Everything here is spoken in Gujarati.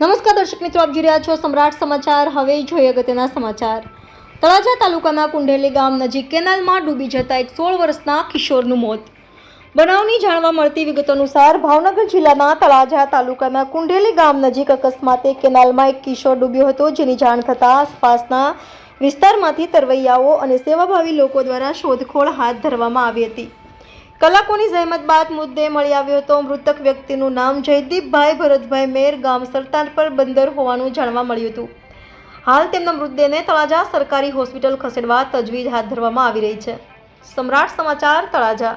નમસ્કાર દર્શક મિત્રો, આપ જોઈ રહ્યા છો સમ્રાટ સમાચાર. હવે જોઈએ અગત્યના સમાચાર. તળાજા તાલુકાના કુંઢેલી ગામ નજીક કેનાલમાં ડૂબી જતા એક સોળ વર્ષના કિશોરનું મોત. બનાવની જાણવા મળતી વિગતો અનુસાર ભાવનગર જિલ્લાના તળાજા તાલુકાના કુંઢેલી ગામ નજીક અકસ્માતે કેનાલમાં એક કિશોર ડૂબ્યો હતો. જેની જાણ થતાં આસપાસના વિસ્તારમાંથી તરવૈયાઓ અને સેવાભાવી લોકો દ્વારા શોધખોળ હાથ ધરવામાં આવી હતી. કલાકોની જહેમત બાદ મુદ્દે મળી આવ્યો હતો મૃતક વ્યક્તિનું નામ જયદીપભાઈ ભરતભાઈ મેર ગામ સરતાનપર બંદર હોવાનું જાણવા મળ્યું હતું. હાલ તેમના મૃતદેહને તળાજા સરકારી હોસ્પિટલ ખસેડવા તજવીજ હાથ ધરવામાં આવી રહી છે. સમ્રાટ સમાચાર તળાજા.